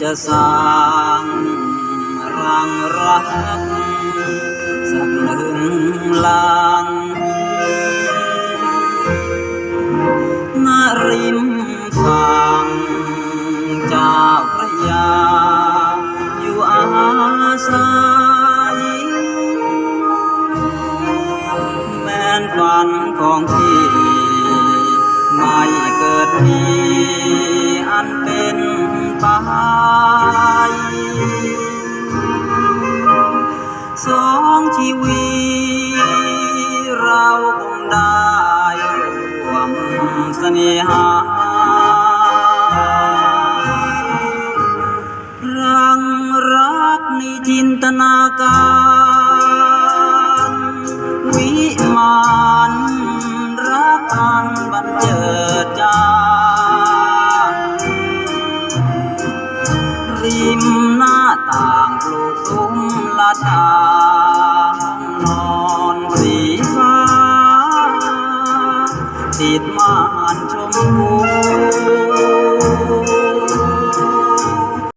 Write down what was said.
จะสร้างรังรักสักหนึ่งลางณริมฝั่งเจ้าพระยา อยู่อาศัยแม้นฝันของพี่ ชีวิตเราคงได้รวมเสน่หารังรักในจินตนาการวิมานรักอันบันเจิดจาริมน้า สีดม่านชมพู